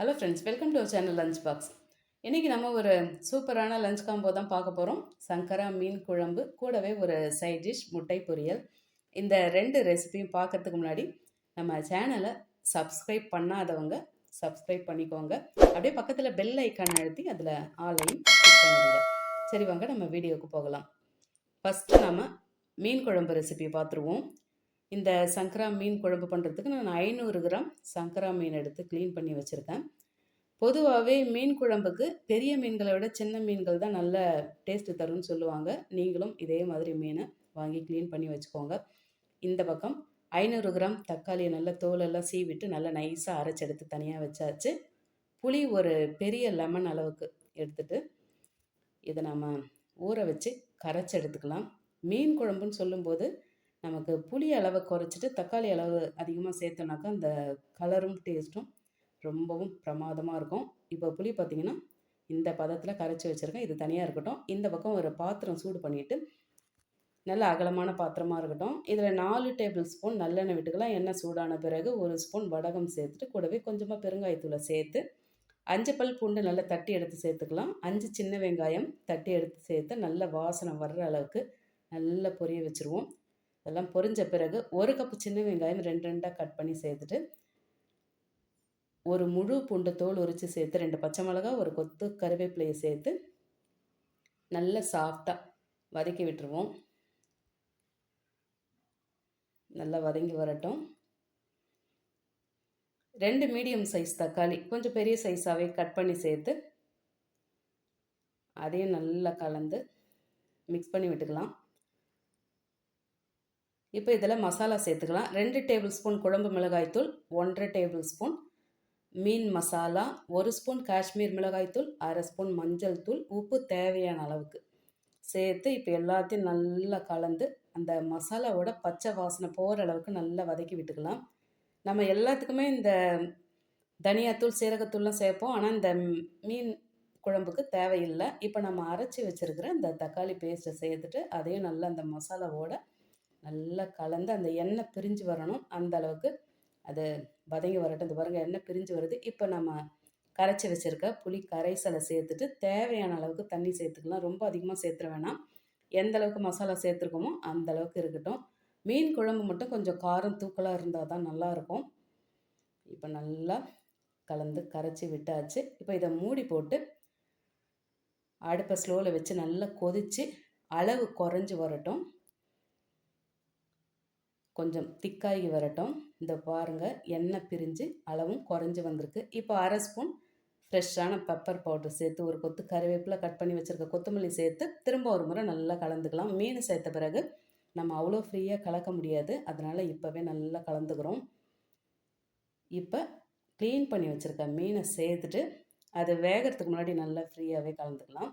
Hello friends welcome to channel lunch box இன்றைக்கி நம்ம ஒரு சூப்பரான லஞ்ச் காம்போ தான் பார்க்க போகிறோம் சங்கரா மீன் குழம்பு கூடவே ஒரு சைட் டிஷ் முட்டை பொரியல். இந்த ரெண்டு ரெசிபியும் பார்க்கறதுக்கு முன்னாடி நம்ம சேனலை சப்ஸ்கிரைப் பண்ணாதவங்க சப்ஸ்கிரைப் பண்ணிக்கோங்க. அப்படியே பக்கத்தில் பெல் ஐக்கான் அழுத்தி அதில் ஆலையும் கிளிக் பண்ணிடுங்க. சரி வாங்க நம்ம வீடியோவுக்கு போகலாம். ஃபஸ்ட்டு நம்ம மீன் குழம்பு ரெசிபி பார்த்துருவோம். இந்த சங்கரா மீன் குழம்பு பண்ணுறதுக்கு நான் ஐநூறு கிராம் சங்கரா மீன் எடுத்து க்ளீன் பண்ணி வச்சுருக்கேன். பொதுவாகவே மீன் குழம்புக்கு பெரிய மீன்களை விட சின்ன மீன்கள் தான் நல்ல டேஸ்ட்டு தரும்னு சொல்லுவாங்க. நீங்களும் இதே மாதிரி மீனை வாங்கி க்ளீன் பண்ணி வச்சுக்கோங்க. இந்த பக்கம் ஐநூறு கிராம் தக்காளியை நல்லா தோலெல்லாம் சீவிட்டு நல்லா நைஸாக அரைச்சி எடுத்து தனியாக வச்சாச்சு. புளி ஒரு பெரிய லெமன் அளவுக்கு எடுத்துட்டு இதை நம்ம ஊற வச்சு கரைச்சி எடுத்துக்கலாம். மீன் குழம்புன்னு சொல்லும்போது நமக்கு புளி அளவை குறைச்சிட்டு தக்காளி அளவு அதிகமாக சேர்த்தோன்னாக்கா அந்த கலரும் டேஸ்ட்டும் ரொம்பவும் பிரமாதமாக இருக்கும். இப்போ புளி பார்த்திங்கன்னா இந்த பதத்தில் கரைச்சி வச்சுருக்கேன். இது தனியாக இருக்கட்டும். இந்த பக்கம் ஒரு பாத்திரம் சூடு பண்ணிவிட்டு நல்ல அகலமான பாத்திரமாக இருக்கட்டும். இதில் நாலு டேபிள் ஸ்பூன் நல்லெண்ணெய் விட்டுக்கலாம். எண்ணெய் சூடான பிறகு ஒரு ஸ்பூன் வடகம் சேர்த்துட்டு கூடவே கொஞ்சமாக பெருங்காயத்தூளை சேர்த்து அஞ்சு பல் பூண்டு நல்லா தட்டி எடுத்து சேர்த்துக்கலாம். அஞ்சு சின்ன வெங்காயம் தட்டி எடுத்து சேர்த்து நல்ல வாசனை வர்ற அளவுக்கு நல்லா பொரிய வச்சுருவோம். அதெல்லாம் பொரிஞ்ச பிறகு ஒரு கப்பு சின்ன வெங்காயம் ரெண்டு ரெண்டாக கட் பண்ணி சேர்த்துட்டு ஒரு முழு பூண்டு தோல் உரித்து சேர்த்து ரெண்டு பச்சை மிளகா ஒரு கொத்து கருவேப்பிலையை சேர்த்து நல்ல சாஃப்டாக வதக்கி விட்டுருவோம். நல்லா வதங்கி வரட்டும். ரெண்டு மீடியம் சைஸ் தக்காளி கொஞ்சம் பெரிய சைஸாகவே கட் பண்ணி சேர்த்து அதையும் நல்லா கலந்து மிக்ஸ் பண்ணி விட்டுக்கலாம். இப்போ இதில் மசாலா சேர்த்துக்கலாம். ரெண்டு டேபிள் ஸ்பூன் குழம்பு மிளகாய்த்தூள் ஒன்றரை டேபிள் ஸ்பூன் மீன் மசாலா ஒரு ஸ்பூன் காஷ்மீர் மிளகாய்த்தூள் அரை ஸ்பூன் மஞ்சள் தூள் உப்பு தேவையான அளவுக்கு. சேர்த்து இப்போ எல்லாத்தையும் நல்லா கலந்து அந்த மசாலாவோட பச்சை வாசனை போகிற அளவுக்கு நல்லா வதக்கி விட்டுக்கலாம். நம்ம எல்லாத்துக்குமே இந்த தனியாத்தூள் சீரகத்தூள்லாம் சேர்ப்போம். ஆனால் இந்த மீன் குழம்புக்கு தேவையில்லை. இப்போ நம்ம அரைச்சி வச்சுருக்கிற இந்த தக்காளி பேஸ்ட்டை சேர்த்துட்டு அதையும் நல்லா அந்த மசாலாவோட நல்லா கலந்து அந்த எண்ணெய் பிரிஞ்சு வரணும். அந்த அளவுக்கு அது வதங்கி வரட்டும். இந்த பாருங்கள் எண்ணெய் பிரிஞ்சு வருது. இப்போ நம்ம கரைச்சி வச்சுருக்க புளி கரைசலை சேர்த்துட்டு தேவையான அளவுக்கு தண்ணி சேர்த்துக்கலாம். ரொம்ப அதிகமாக சேர்த்துட வேணாம். எந்த அளவுக்கு மசாலா சேர்த்துருக்கோமோ அந்த அளவுக்கு இருக்கட்டும். மீன் குழம்பு மட்டும் கொஞ்சம் காரம் தூக்கலாக இருந்தால் தான் நல்லாயிருக்கும். இப்போ நல்லா கலந்து கரைச்சி விட்டாச்சு. இப்போ இதை மூடி போட்டு அடுப்பை ஸ்லோவில் வச்சு நல்லா கொதித்து அளவு குறைஞ்சி வரட்டும். கொஞ்சம் திக்காகி வரட்டும். இந்த பாருங்கள் எண்ணெய் பிரிஞ்சு அளவும் குறைஞ்சி வந்திருக்கு. இப்போ அரை ஸ்பூன் ஃப்ரெஷ்ஷான பெப்பர் பவுடர் சேர்த்து ஒரு கொத்து கருவேப்பிலை கட் பண்ணி வச்சுருக்க கொத்தமல்லி சேர்த்து திரும்ப ஒரு முறை நல்லா கலந்துக்கலாம். மீன் சேர்த்த பிறகு நம்ம அவ்வளோ ஃப்ரீயாக கலக்க முடியாது. அதனால் இப்போவே நல்லா கலந்துக்கிறோம். இப்போ க்ளீன் பண்ணி வச்சுருக்க மீனை சேர்த்துட்டு அது வேகிறதுக்கு முன்னாடி நல்லா ஃப்ரீயாகவே கலந்துக்கலாம்.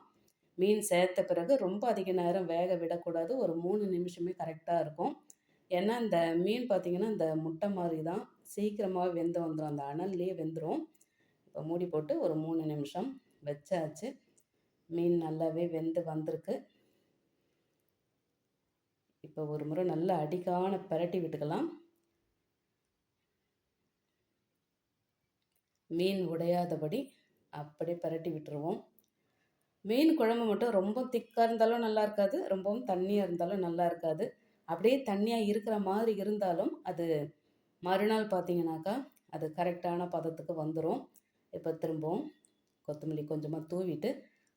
மீன் சேர்த்த பிறகு ரொம்ப அதிக நேரம் வேக விடக்கூடாது. ஒரு மூணு நிமிஷமே கரெக்டாக இருக்கும். ஏன்னா இந்த மீன் பார்த்திங்கன்னா இந்த முட்டை மாதிரி தான் சீக்கிரமாக வெந்து வந்துடும் அந்த அனல்லையே வெந்துடும் இப்போ மூடி போட்டு ஒரு மூணு நிமிஷம் வச்சாச்சு. மீன் நல்லாவே வெந்து வந்திருக்கு. இப்போ ஒரு முறை நல்லா அடிக்கான பரட்டி விட்டுக்கலாம். மீன் உடையாதபடி அப்படியே பரட்டி விட்டுருவோம். மீன் குழம்பு மட்டும் ரொம்ப திக்காக இருந்தாலும் நல்லா இருக்காது. ரொம்பவும் தண்ணியாக இருந்தாலும் நல்லா இருக்காது. அப்படியே தண்ணியாக இருக்கிற மாதிரி இருந்தாலும் அது மறுநாள் பார்த்தீங்கன்னாக்கா அது கரெக்டான பதத்துக்கு வந்துடும் இப்போ திரும்பவும் கொத்தமல்லி கொஞ்சமாக தூவிட்டு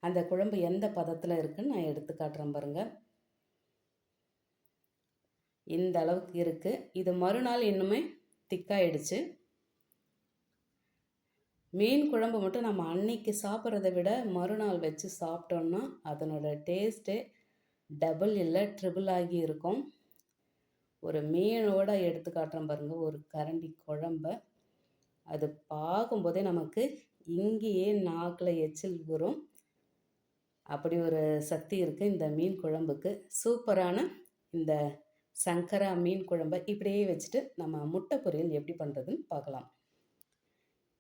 அந்த குழம்பு எந்த பதத்தில் இருக்குன்னு நான் எடுத்து காட்டுறேன் பாருங்கள் இந்த அளவுக்கு இருக்குது இது மறுநாள் இன்னுமே திக்காயிடுச்சு. மீன் குழம்பு மட்டும் நம்ம அன்னைக்கு சாப்பிட்றத விட மறுநாள் வச்சு சாப்பிட்டோன்னா அதனோட டேஸ்ட்டே டபுள் இல்லை ட்ரிபிள் ஆகி இருக்கும். ஒரு மீனோட எடுத்து காட்டுறேன் பாருங்கள் ஒரு கரண்டி குழம்ப. அது பார்க்கும்போதே நமக்கு இங்கேயே நாக்கில் எச்சில் வரும் அப்படி ஒரு சக்தி இருக்குது இந்த மீன் குழம்புக்கு. சூப்பரான இந்த சங்கரா மீன் குழம்பை இப்படியே வச்சுட்டு நம்ம முட்டை பொரியல் எப்படி பண்ணுறதுன்னு பார்க்கலாம்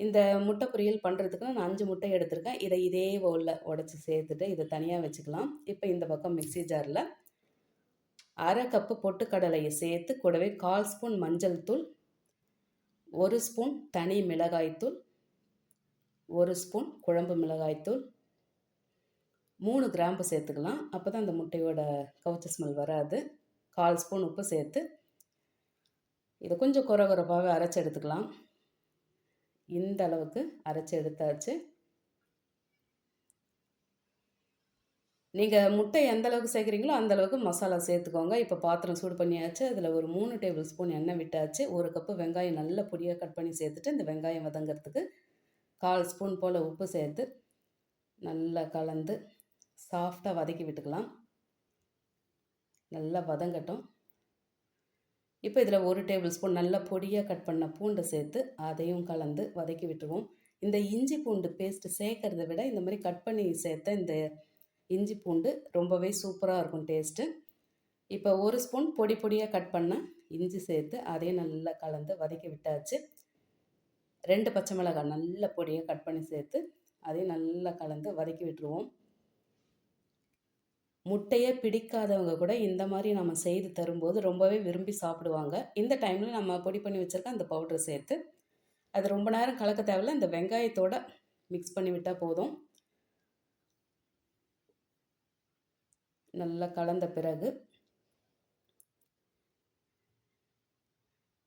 இந்த முட்டை பொரியல் பண்ணுறதுக்கு நான் அஞ்சு முட்டை எடுத்திருக்கேன். இதை இதே பவுலில் உடச்சி சேர்த்துட்டு இதை தனியாக வச்சுக்கலாம். இப்போ இந்த பக்கம் மிக்சி ஜாரில் அரை கப்பு பொட்டுக்கடலையை சேர்த்து கூடவே கால் ஸ்பூன் மஞ்சள் தூள் ஒரு ஸ்பூன் தனி மிளகாய்த்தூள் ஒரு ஸ்பூன் குழம்பு மிளகாய்த்தூள் மூணு கிராம்பு சேர்த்துக்கலாம். அப்போ தான் அந்த முட்டையோட கவுச்ச ஸ்மெல் வராது. கால் ஸ்பூன் உப்பு சேர்த்து இதை கொஞ்சம் குறை குறைப்பாகவே அரைச்சி எடுத்துக்கலாம். இந்த அளவுக்கு அரைச்சி எடுத்தாச்சு. நீங்கள் முட்டை எந்த அளவுக்கு சேர்க்குறீங்களோ அந்த அளவுக்கு மசாலா சேர்த்துக்கோங்க. இப்போ பாத்திரம் சூடு பண்ணியாச்சு. அதில் ஒரு மூணு டேபிள் ஸ்பூன் எண்ணெய் விட்டாச்சு. ஒரு கப்பு வெங்காயம் நல்ல பொடியாக கட் பண்ணி சேர்த்துட்டு இந்த வெங்காயம் வதங்கிறதுக்கு கால் ஸ்பூன் போல் உப்பு சேர்த்து நல்லா கலந்து சாஃப்டாக வதக்கி விட்டுக்கலாம். நல்லா வதங்கட்டும். இப்போ இதில் ஒரு டேபிள் ஸ்பூன் நல்லா பொடியாக கட் பண்ண பூண்டை சேர்த்து அதையும் கலந்து வதக்கி விட்டுருவோம். இந்த இஞ்சி பூண்டு பேஸ்ட்டு சேர்க்கறத விட இந்த மாதிரி கட் பண்ணி சேர்த்த இந்த இஞ்சி பூண்டு ரொம்பவே சூப்பராக இருக்கும் டேஸ்ட்டு. இப்போ ஒரு ஸ்பூன் பொடி பொடியாக கட் பண்ண இஞ்சி சேர்த்து அதையும் நல்லா கலந்து வதக்கி விட்டாச்சு. ரெண்டு பச்சை மிளகாய் நல்ல பொடியாக கட் பண்ணி சேர்த்து அதையும் நல்லா கலந்து வதக்கி விட்டுருவோம். முட்டையே பிடிக்காதவங்க கூட இந்த மாதிரி நம்ம செய்து தரும்போது ரொம்பவே விரும்பி சாப்பிடுவாங்க. இந்த டைமில் நம்ம பொடி பண்ணி வச்சுருக்க அந்த பவுடர் சேர்த்து அது ரொம்ப நேரம் கலக்க தேவையில்ல இந்த வெங்காயத்தோட மிக்ஸ் பண்ணி விட்டால் போதும். நல்லா கலந்த பிறகு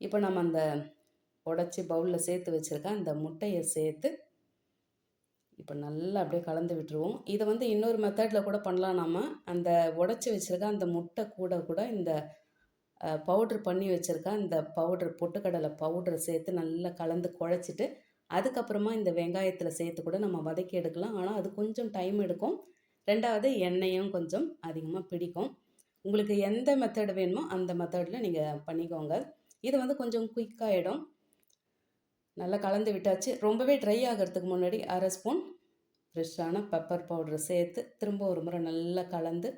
இப்போ நம்ம அந்த உடச்சி பவுலில் சேர்த்து வச்சுருக்க அந்த முட்டையை சேர்த்து இப்போ நல்லா அப்படியே கலந்து விட்டுருவோம். இதை வந்து இன்னொரு மெத்தடில் கூட பண்ணலாம் நம்ம அந்த உடச்சி வச்சுருக்க அந்த முட்டை கூட கூட இந்த பவுட்ரு பண்ணி வச்சுருக்க அந்த பவுட்ரு பொட்டுக்கடலை பவுட்ரு சேர்த்து நல்லா கலந்து குழச்சிட்டு அதுக்கப்புறமா இந்த வெங்காயத்தில் சேர்த்து கூட நம்ம வதக்கி எடுக்கலாம். ஆனால் அது கொஞ்சம் டைம் எடுக்கும். ரெண்டாவது எண்ணெயும் கொஞ்சம் அதிகமாக பிடிக்கும். உங்களுக்கு எந்த மெத்தடு வேணுமோ அந்த மெத்தடில் நீங்கள் பண்ணிக்கோங்க. இது வந்து கொஞ்சம் குயிக்காகிடும் நல்லா கலந்து விட்டாச்சு. ரொம்பவே ட்ரை ஆகிறதுக்கு முன்னாடி அரை ஸ்பூன் ஃப்ரெஷ்ஷான பெப்பர் பவுடரை சேர்த்து திரும்ப ஒரு முறை நல்லா கலந்து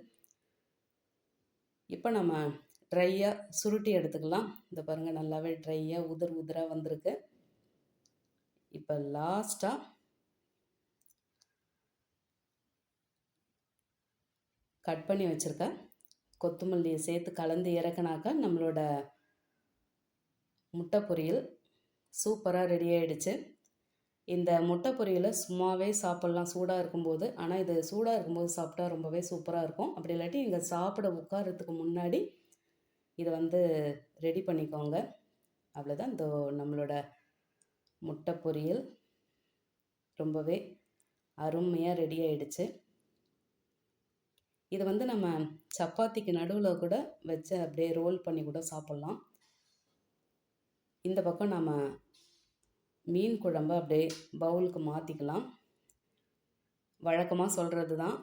இப்போ நம்ம ட்ரையாக சுருட்டி எடுத்துக்கலாம். இந்த பாருங்கள் நல்லாவே ட்ரையாக உதிர் உதிராக வந்திருக்கு. இப்போ லாஸ்ட்டாக கட் பண்ணி வச்சுருக்க கொத்தமல்லியை சேர்த்து கலந்து இறக்குனாக்கா நம்மளோட முட்டை பொரியல் சூப்பராக ரெடி ஆகிடுச்சு இந்த முட்டை பொரியலை சும்மாவே சாப்பிட்லாம் சூடாக இருக்கும்போது. ஆனால் இது சூடாக இருக்கும்போது சாப்பிட்டா ரொம்பவே சூப்பராக இருக்கும். அப்படி இல்லாட்டி நீங்கள் சாப்பிட உட்காரத்துக்கு முன்னாடி இதை வந்து ரெடி பண்ணிக்கோங்க. அவ்வளோதான் இந்த நம்மளோட முட்டை பொரியல் ரொம்பவே அருமையாக ரெடி ஆகிடுச்சு இதை வந்து நம்ம சப்பாத்திக்கு நடுவில் கூட வச்சு அப்படியே ரோல் பண்ணி கூட சாப்பிட்லாம். இந்த பக்கம் நம்ம மீன் குழம்பு அப்படியே பவுலுக்கு மாற்றிக்கலாம் வழக்கமாக சொல்கிறது தான்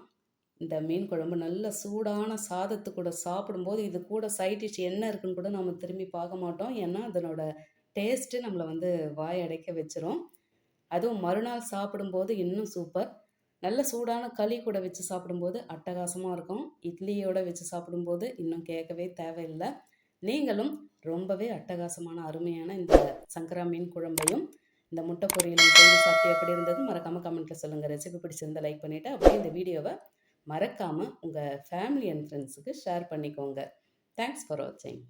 இந்த மீன் குழம்பு நல்ல சூடான சாதத்து கூட சாப்பிடும்போது இது கூட சைட் டிஷ் என்ன இருக்குன்னு கூட நம்ம திரும்பி பார்க்க மாட்டோம். ஏன்னா அதனோட டேஸ்ட்டு நம்மளை வந்து வாய் அடைக்க வச்சிரும். அதுவும் மறுநாள் சாப்பிடும்போது இன்னும் சூப்பர் நல்ல சூடான களி கூட வச்சு சாப்பிடும்போது அட்டகாசமாக இருக்கும். இட்லியோடு வச்சு சாப்பிடும்போது இன்னும் கேட்கவே தேவையில்லை. நீங்களும் ரொம்பவே அட்டகாசமான அருமையான இந்த சங்கரா மீன் குழம்பையும் இந்த முட்டை பொரியலும் செஞ்சு சாப்பிட்டு எப்படி இருந்தது மறக்காமல் கமெண்ட்டில் சொல்லுங்கள் ரெசிபி பிடிச்சிருந்தால் லைக் பண்ணிவிட்டு அப்படியே இந்த வீடியோவை மறக்காமல் உங்கள் ஃபேமிலி அண்ட் ஃப்ரெண்ட்ஸுக்கு ஷேர் பண்ணிக்கோங்க. தேங்க்ஸ் ஃபார் வாட்சிங்